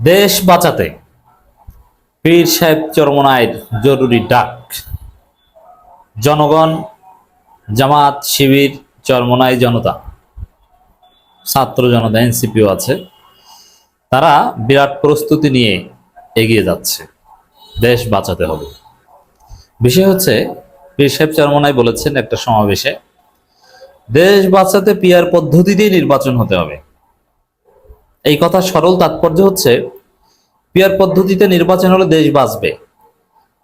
দেশ বাঁচাতে। পীর সাহেব চরমনায়ের জরুরি ডাক। জনগণ, জামাত, শিবির চরমনাই জনতা, ছাত্র জনতা, এনসিপিও আছে, তারা বিরাট প্রস্তুতি নিয়ে এগিয়ে যাচ্ছে। দেশ বাঁচাতে হবে। বিষয় হচ্ছে, পীর সাহেব চরমনাই বলেছেন একটা সমাবেশে, দেশ বাঁচাতে পিয়ার পদ্ধতিতেই নির্বাচন হতে হবে। এই কথা সরল তাৎপর্য হচ্ছে, পিয়ার পদ্ধতিতে নির্বাচন হলে দেশ বাঁচবে।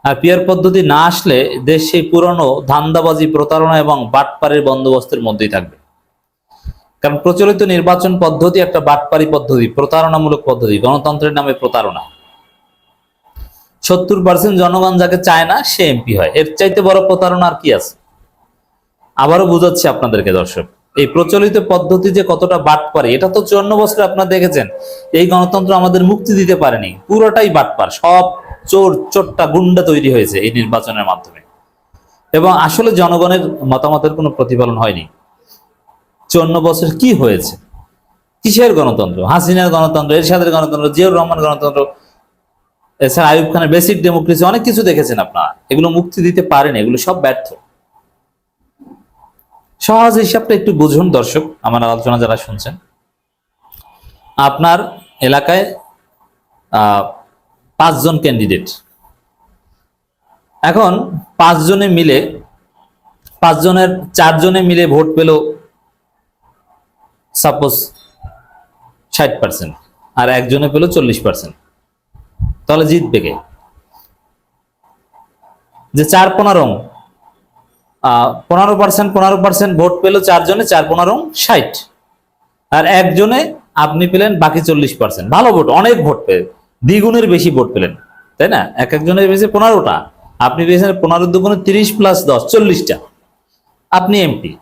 আর পিয়ার পদ্ধতি না আসলে দেশ সেই পুরনো ধান্দাবাজি, প্রতারণা এবং বাটপাড়ির বন্দোবস্তের মধ্যেই থাকবে। কারণ প্রচলিত নির্বাচন পদ্ধতি একটা বাটপাড়ি পদ্ধতি, প্রতারণামূলক পদ্ধতি, গণতন্ত্রের নামে প্রতারণা। সত্তর পার্সেন্ট জনগণ যাকে চায় না, সে এমপি হয়। এর চাইতে বড় প্রতারণা আর কি আছে? আবারও বুঝাচ্ছি আপনাদেরকে, দর্শক। এই প্রচলিত পদ্ধতি যে কতটা বাট পারে, এটা তো চুয়ান্ন বছরে আপনারা দেখেছেন। এই গণতন্ত্র আমাদের মুক্তি দিতে পারেনি। পুরোটাই বাট বাটপার সব চোর, চোরটা, গুন্ডা তৈরি হয়েছে এই নির্বাচনের মাধ্যমে। এবং আসলে জনগণের মতামতের কোনো প্রতিফলন হয়নি। চুয়ান্ন বছর কি হয়েছে? কিসের গণতন্ত্র? হাসিনার গণতন্ত্র, এরশাদের গণতন্ত্র, জিয়াউর রহমান গণতন্ত্র, এছাড়া আয়ুব খানের বেসিক ডেমোক্রেসি, অনেক কিছু দেখেছেন আপনারা। এগুলো মুক্তি দিতে পারেনি, এগুলো সব ব্যর্থ। সহজ হিসাবটা একটু বুঝুন, দর্শক, আমার আলোচনা যারা শুনছেন। আপনার এলাকায় পাঁচজন ক্যান্ডিডেট এখন পাঁচজনে মিলে, পাঁচজনের, চারজনে মিলে ভোট পেল সাপোজ ষাট পার্সেন্ট আর একজনে পেল চল্লিশ পার্সেন্ট তাহলে জিতবে কে? যে চার পনেরো পনেরো পার্সেন্ট পনেরো পার্সেন্ট ভোট পেল চারজনে, চার পনেরো ষাট। আর একজনে আপনি পেলেন বাকি চল্লিশ পার্সেন্ট ভালো ভোট, অনেক ভোট পেলেন। দ্বিগুণের বেশি ভোট পেলেন, তাই না? এক একজনের পেয়েছে পনেরোটা। আপনি পেয়েছেন পনেরো দুগুণে তিরিশ প্লাস দশ, চল্লিশটা। আপনি এমপি।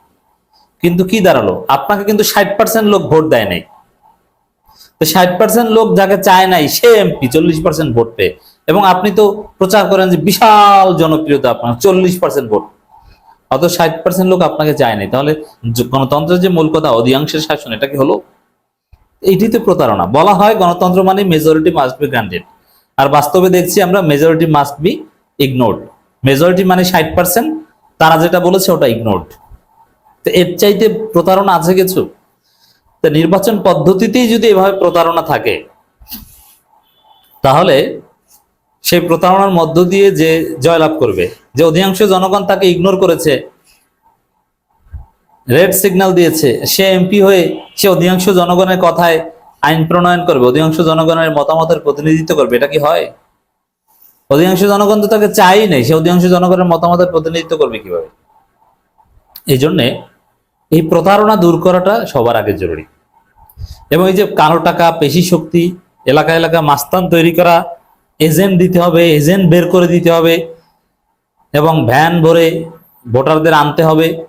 কিন্তু কি দাঁড়াল? আপনাকে কিন্তু ষাট পার্সেন্ট লোক ভোট দেয় নাই। তো ষাট পার্সেন্ট লোক যাকে চায় নাই, সে এমপি, চল্লিশ পার্সেন্ট ভোট পেয়ে। এবং আপনি তো প্রচার করেন যে বিশাল জনপ্রিয়তা আপনার, চল্লিশ পার্সেন্ট ভোট। অত ষাট পার্সেন্ট লোক আপনাকে চায় নাই তাহলে গণতন্ত্রের যে মূল কথা, অধিকাংশের শাসন, এটা কি হলো? এইটি তো প্রতারণা। বলা হয় গণতন্ত্র মানে মেজরিটি মাস্ট বি গ্রান্টেড আর বাস্তবে দেখছি আমরা majority must be ignored majority মানে ষাট পার্সেন্ট তারা যেটা বলেছে ওটা ইগনোর্ড তো এর চাইতে প্রতারণা আছে কিছু? তো নির্বাচন পদ্ধতিতেই যদি এভাবে প্রতারণা থাকে, তাহলে সেই প্রতারণার মধ্য দিয়ে যে জয়লাভ করবে। যে অধিকাংশ জনগণ তাকে ইগনোর করেছে রেড সিগন্যাল দিয়েছে, সে এমপি হয়ে সে অধিকাংশ জনগণের কথায় আইন প্রণয়ন করবে, অধিকাংশ জনগণের মতামতের প্রতিনিধিত্ব করবে। এটা কি হয়? অধিকাংশ জনগণ তো তাকে চাই নেই, সে অধিকাংশ জনগণের মতামতের প্রতিনিধিত্ব করবে কীভাবে? এই জন্যে এই প্রতারণা দূর করাটা সবার আগে জরুরি। এবং এই যে কালো টাকা, পেশি শক্তি, এলাকা এলাকা মাস্তান তৈরি করা এজেন্ট দিতে হবে এজেন্ট বের করে দিতে হবে এবং ভ্যান ভরে ভোটারদের আনতে হবে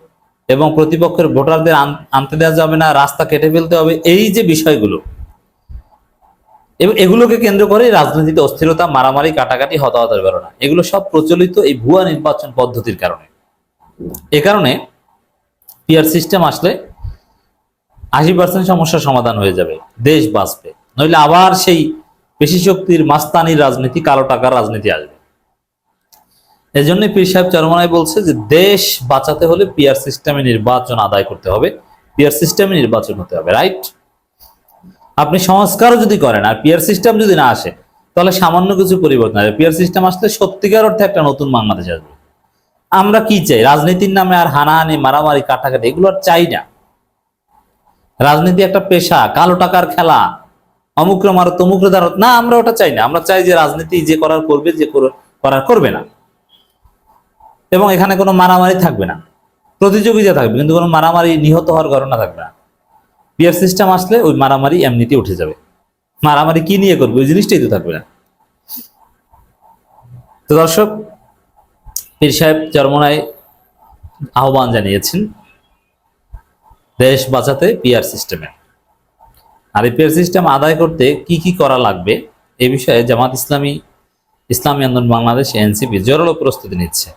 এবং প্রতিপক্ষের ভোটারদের আন- আনতে দেওয়া যাবে না, রাস্তা কেটে ফেলতে হবে, এই যে বিষয়গুলো। এবং এগুলোকে কেন্দ্র করে রাজনীতিতে অস্থিরতা, মারামারি, কাটাকাটি, হতাহতের ঘটনা এগুলো সব প্রচলিত এই ভুয়া নির্বাচন পদ্ধতির কারণে। এ কারণে পিয়ার সিস্টেম আসলে আশি পার্সেন্ট সমস্যার সমাধান হয়ে যাবে, দেশ বাঁচবে। নইলে আবার সেই পেশি শক্তির মাস্তানির রাজনীতি, কালো টাকার রাজনীতি আসবে। এই জন্য পীর সাহেব চরমনাই বলছে যে, দেশ বাঁচাতে হলে পিয়ার সিস্টেমে নির্বাচন আদায় করতে হবে পিয়ার সিস্টেমে নির্বাচন হতে হবে, রাইট? আপনি সংস্কারও যদি করেন আর পিয়ার সিস্টেম যদি না আসে, তাহলে সামান্য কিছু পরিবর্তন আসবে। পিয়ার সিস্টেম আসলে সত্যিকার অর্থে একটা নতুন বাংলাদেশ আসবে। আমরা কি চাই? রাজনীতির নামে আর হানাহানি, মারামারি, কাটাকাটি, এগুলো আর চাই না। রাজনীতি একটা পেশা, কালো টাকার খেলা। অমুকরে মারো, তমুকরে দাঁড়ো না, আমরা ওটা চাই না। আমরা চাই যে রাজনীতি যে করার করবে, যে করার করবে না। এবং এখানে কোনো মারামারি থাকবে না। প্রতিযোগিতা থাকবে, কিন্তু কোনো মারামারি নিহত হওয়ার ঘটনা থাকবে না। পিয়ার সিস্টেম আসলে ওই মারামারি এমনিতে উঠে যাবে। মারামারি কি নিয়ে করবে? ওই জিনিসটাই তো থাকবে না। তো দর্শক, পীর সাহেব চরমনায় আহ্বান জানিয়েছেন, দেশ বাঁচাতে পিয়ার সিস্টেমে আর পিয়ার সিস্টেম আদায় করতে কি কি করা লাগবে? এ বিষয়ে জামাত ইসলামী ইসলামী আন্দোলন বাংলাদেশ, এনসিপি জোরালো প্রস্তুতি নিচ্ছে।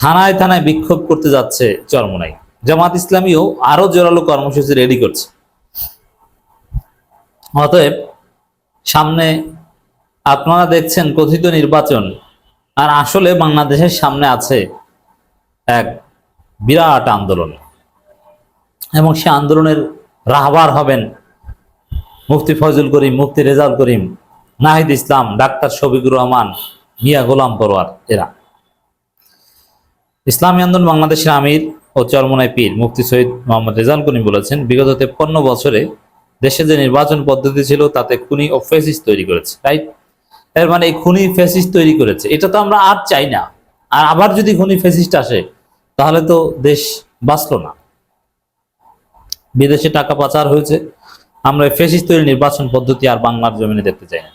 থানায় থানায় বিক্ষোভ করতে যাচ্ছে চরমনাই। জামাত ইসলামীও আরও জোরালো কর্মসূচি রেডি করছে। অতএব সামনে আপনারা দেখছেন কথিত নির্বাচন, আর আসলে বাংলাদেশের সামনে আছে এক বিরাট আন্দোলন। এবং সে আন্দোলনের রাহবার হবেন মুফতি ফজল করিম, মুফতি রেজাল করিম, নাহিদ ইসলাম, ডাক্তার শফিকুর রহমান, মিয়া গোলাম পরোয়ার, এরা। ইসলামী আন্দোলন বাংলাদেশের আমির ও চরমনায় পীর মুফতি সৈয়দ মোহাম্মদ রেজাল করিম বলেছেন, বিগত তেপ্পান্ন বছরে দেশে যে নির্বাচন পদ্ধতি ছিল, তাতে খুনি ও ফেসিস তৈরি করেছে রাইট এর মানে খুনি ফেসিস তৈরি করেছে। এটা তো আমরা আর চাই না। আর আবার যদি খুনি ফেসিস্ট আসে, তাহলে তো দেশ বাঁচলো না। বিদেশে টাকা পাচার হয়েছে আমরা ফেসিস তৈরি নির্বাচন পদ্ধতি আর বাংলার জমিনে দেখতে চাই না।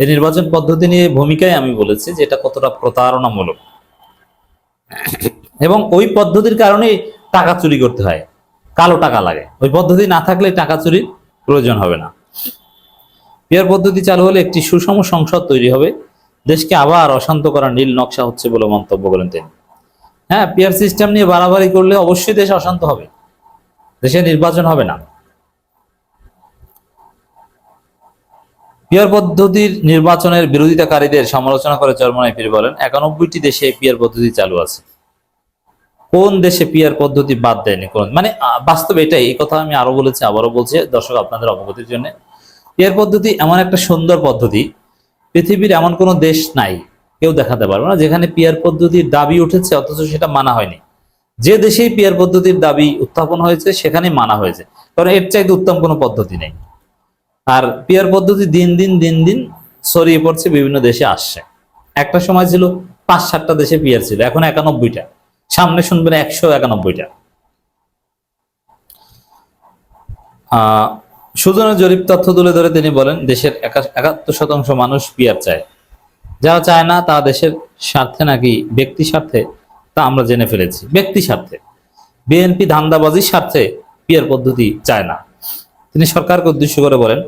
এই নির্বাচন পদ্ধতি নিয়ে ভূমিকায় আমি বলেছি যে এটা কতটা প্রতারণামূলক। এবং ওই পদ্ধতির কারণে টাকা চুরি করতে হয়। কালো টাকা লাগে। ওই পদ্ধতি না থাকলে টাকা চুরির প্রয়োজন হবে না। পিয়ার পদ্ধতি চালু হলে একটি সুষম সংসদ তৈরি হবে। দেশকে আবার অশান্ত করার নীল নকশা হচ্ছে বলে মন্তব্য করেন তিনি। হ্যাঁ পিয়ার সিস্টেম নিয়ে বাড়াবাড়ি করলে অবশ্যই দেশ অশান্ত হবে। দেশে নির্বাচন হবে না। পিয়ার পদ্ধতির নির্বাচনের বিরোধিতাকারীদের সমালোচনা করে চরমনাই পীর বলেন, একানব্বইটি দেশে পিয়ার পদ্ধতি চালু আছে। কোন দেশে পিয়ার পদ্ধতি বাদ দেয়নি? কোন মানে বাস্তবে এটাই, এই কথা আমি আরও বলেছি, আবারও বলছি, দর্শক আপনাদের অবগতির জন্য। পিয়ার পদ্ধতি এমন একটা সুন্দর পদ্ধতি, পৃথিবীর এমন কোনো দেশ নাই, কেউ দেখাতে পারবে না, যেখানে পিয়ার পদ্ধতির দাবি উঠেছে, অথচ সেটা মানা হয়নি। যে দেশেই পিয়ার পদ্ধতির দাবি উত্থাপন হয়েছে সেখানে মানা হয়েছে। কারণ এর চাইতে উত্তম কোনো পদ্ধতি নেই। আর পিয়ার পদ্ধতি দিন দিন দিন দিন ছড়িয়ে পড়ছে, বিভিন্ন দেশে আসছে। একটা সময় ছিল পাঁচ সাতটা দেশে পিয়ার ছিল, এখন একানব্বইটা। সামনে শুনবেন একশো একানব্বইটা। সুজনের জরিপ তথ্য তুলে ধরে তিনি বলেন, দেশের একা- একাত্তর শতাংশ মানুষ পিয়ার চায়। যারা চায় না তা দেশের স্বার্থে নাকি ব্যক্তি স্বার্থে, তা আমরা জেনে ফেলেছি। ব্যক্তি স্বার্থে। বিএনপি ধান্দাবাজির স্বার্থে পিয়ার পদ্ধতি চায় না। তিনি সরকারকে উদ্দেশ্য করে বলেন,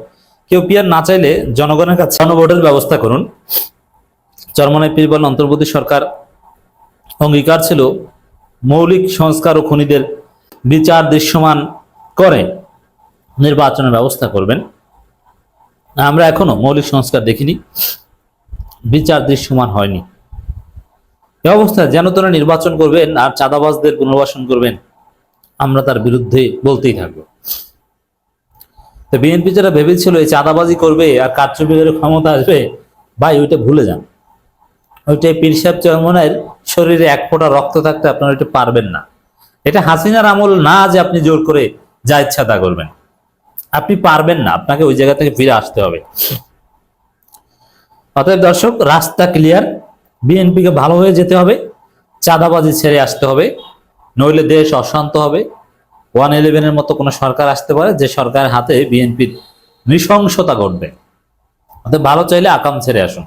কেউ পিয়ার না চাইলে জনগণের কাছে গণভোটের ব্যবস্থা করুন। চরমনাই পীর বলেন অন্তর্বর্তী সরকার অঙ্গীকার ছিল, মৌলিক সংস্কার ও খনিদের বিচার দৃশ্যমান করে নির্বাচনের ব্যবস্থা করবেন। আমরা এখনও মৌলিক সংস্কার দেখিনি, বিচার দৃশ্যমান হয়নি। এ অবস্থায় যেন তোরা নির্বাচন করবেন আর চাঁদাবাজদের পুনর্বাসন করবেন, আমরা তার বিরুদ্ধে বলতেই থাকব। তো বিএনপি যারা ভেবেছিল এই চাঁদাবাজি করবে আর কারচুপির ক্ষমতা আসবে, ভাই, ওইটা ভুলে যান। ওইটা পীর সাহেব চরমনের শরীরে এক ফোঁটা রক্ত থাকতে আপনারা ওইটা পারবেন না। এটা হাসিনার আমল না যে আপনি জোর করে যা ইচ্ছা তা করবেন। আপনি পারবেন না, আপনাকে ওই জায়গা থেকে ফিরে আসতে হবে। অতএব দর্শক, রাস্তা ক্লিয়ার বিএনপিকে ভালো হয়ে যেতে হবে, চাঁদাবাজি ছেড়ে আসতে হবে, নইলে দেশ অশান্ত হবে। ওয়ান ইলেভেনের মতো কোনো সরকার আসতে পারে যে সরকারের হাতে বিএনপির নৃশংসতা ঘটবে। অর্থাৎ ভালো চাইলে আকাম ছেড়ে আসুন।